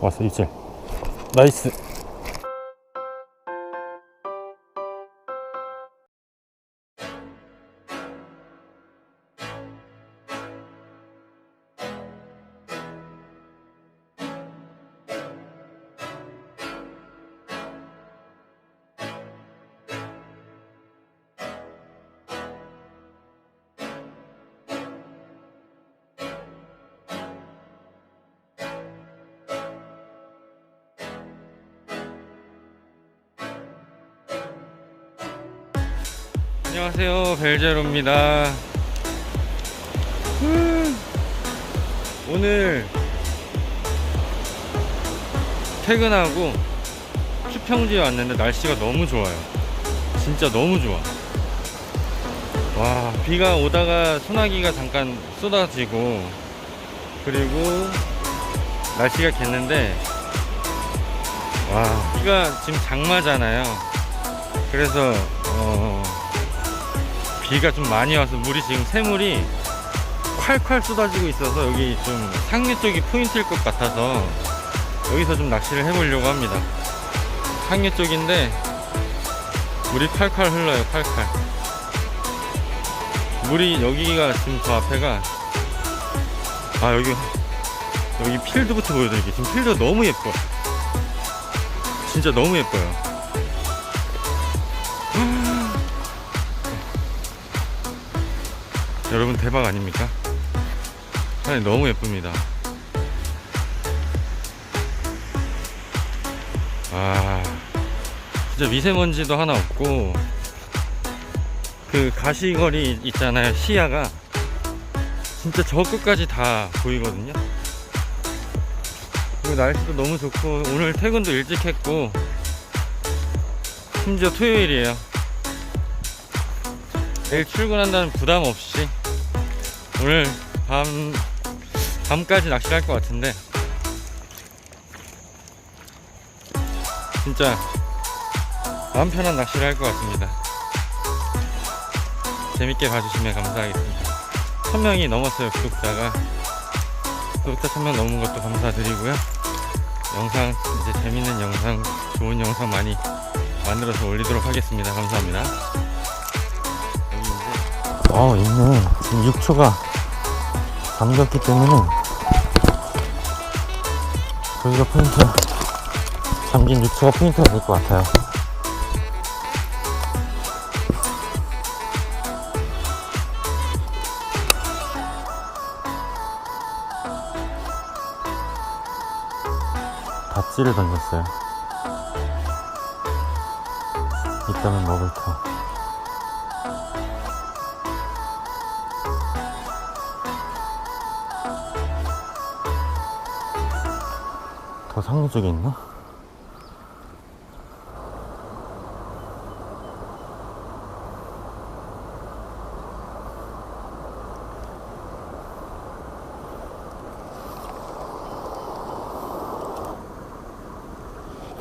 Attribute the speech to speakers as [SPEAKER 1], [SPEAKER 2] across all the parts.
[SPEAKER 1] 왔어 입질 나이스 안녕하세요. 벨제로입니다. 음, 오늘 퇴근하고 수평지에 왔는데 날씨가 너무 좋아요. 진짜 너무 좋아. 와 비가 오다가 소나기가 잠깐 쏟아지고 그리고 날씨가 겠는데 와 비가 지금 장마잖아요. 그래서 어, 비가 좀 많이 와서 물이 지금 새물이 콸콸 쏟아지고 있어서 여기 좀 상류 쪽이 포인트일 것 같아서 여기서 좀 낚시를 해보려고 합니다. 상류 쪽인데 물이 칼칼 흘러요, 칼칼. 물이 여기가 지금 저 앞에가 아 여기 여기 필드부터 보여드릴게요. 지금 필드 너무 예뻐. 진짜 너무 예뻐요. 여러분 대박 아닙니까? 하늘 너무 예쁩니다. 아, 진짜 미세먼지도 하나 없고 그 가시거리 있잖아요 시야가 진짜 저 끝까지 다 보이거든요. 그리고 날씨도 너무 좋고 오늘 퇴근도 일찍 했고 심지어 토요일이에요. 내일 출근한다는 부담 없이 오늘 밤 밤까지 낚시를 할 것 같은데 진짜 마음 편한 낚시를 할 것 같습니다. 재밌게 봐주시면 감사하겠습니다. 1000명이 넘었어요 구독자가 구독자 1000명 넘은 것도 감사드리고요. 영상 이제 재밌는 영상 좋은 영상 많이 만들어서 올리도록 하겠습니다. 감사합니다. 어 있네 지금 6초가 잠겼기 때문에 저기가 포인트 잠긴 6초가 포인트가 될 것 같아요. 닷지를 던졌어요. 이따면 먹을 터 더 상류 쪽에 있나?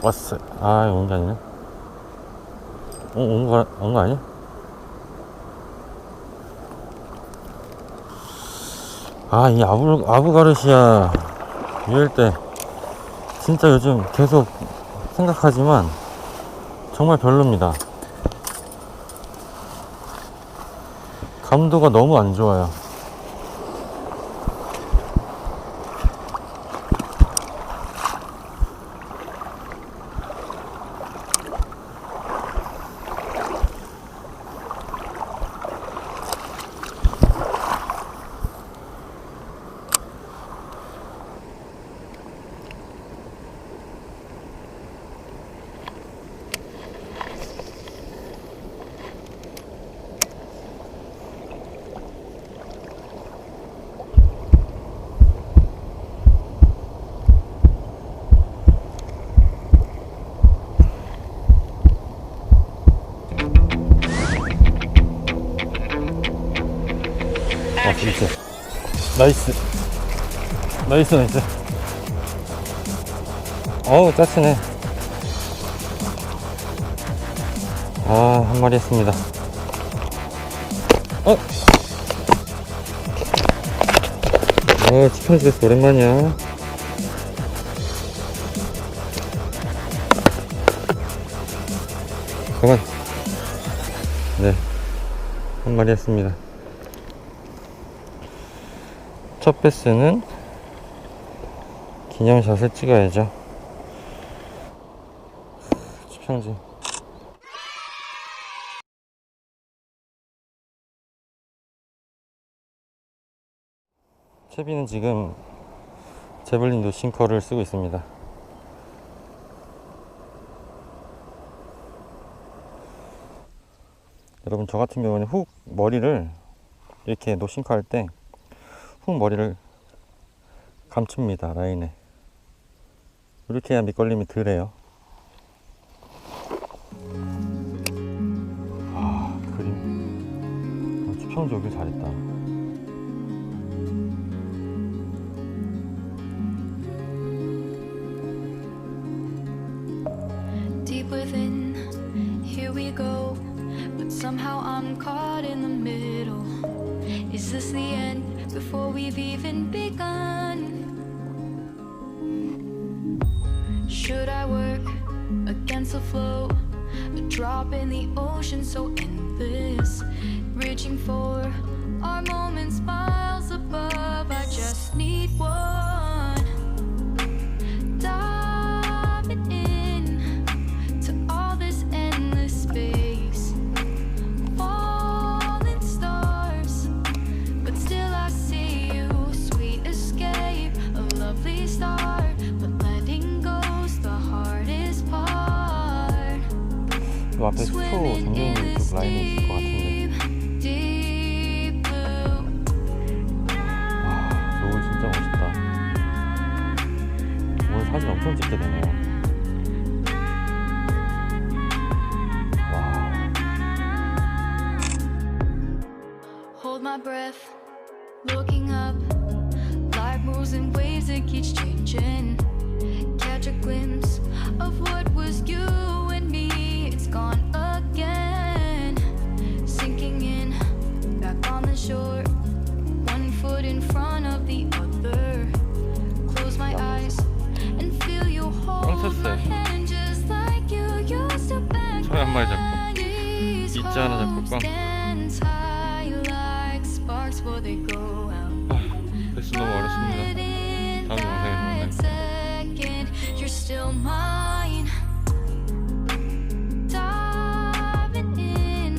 [SPEAKER 1] 왔어. 아, 온게 아니네. 어, 온 거, 온거 아니야? 아, 이 아부, 아부가르시아 유일 때 진짜 요즘 계속 생각하지만 정말 별로입니다. 감도가 너무 안 좋아요. 진짜. 나이스. 나이스 나이스. 어우 짜치네. 아 한 마리 했습니다. 어? 아 치킨집에서 오랜만이야. 그만. 네한 마리 했습니다. 첫 패스는 기념샷을 찍어야죠. 평지. 채비는 지금 제블린 노싱커를 쓰고 있습니다. 여러분 저 같은 경우는 훅 머리를 이렇게 노싱커 할때 훅 머리를 감춥니다 라인에 이렇게 해야 밑걸림이 덜해요 아 그림 어, 추평지 오길 잘했다
[SPEAKER 2] somehow I'm caught in the middle. Is this the end before we've even begun? Should I work against the flow? A drop in the ocean so endless,
[SPEAKER 1] 이 앞에
[SPEAKER 2] in this
[SPEAKER 1] 그 라인에 있을 것 같은데. 와 노을 진짜 멋있다 오늘 사진 엄청 찍게 되네요
[SPEAKER 2] my breath, looking up. Life moves in waves that keeps changing. Catch a glimpse of what was you
[SPEAKER 1] 마리 잡고. 있자 하나 잡고 꽝 너무 어렵습니다 다음 영상에서 만나요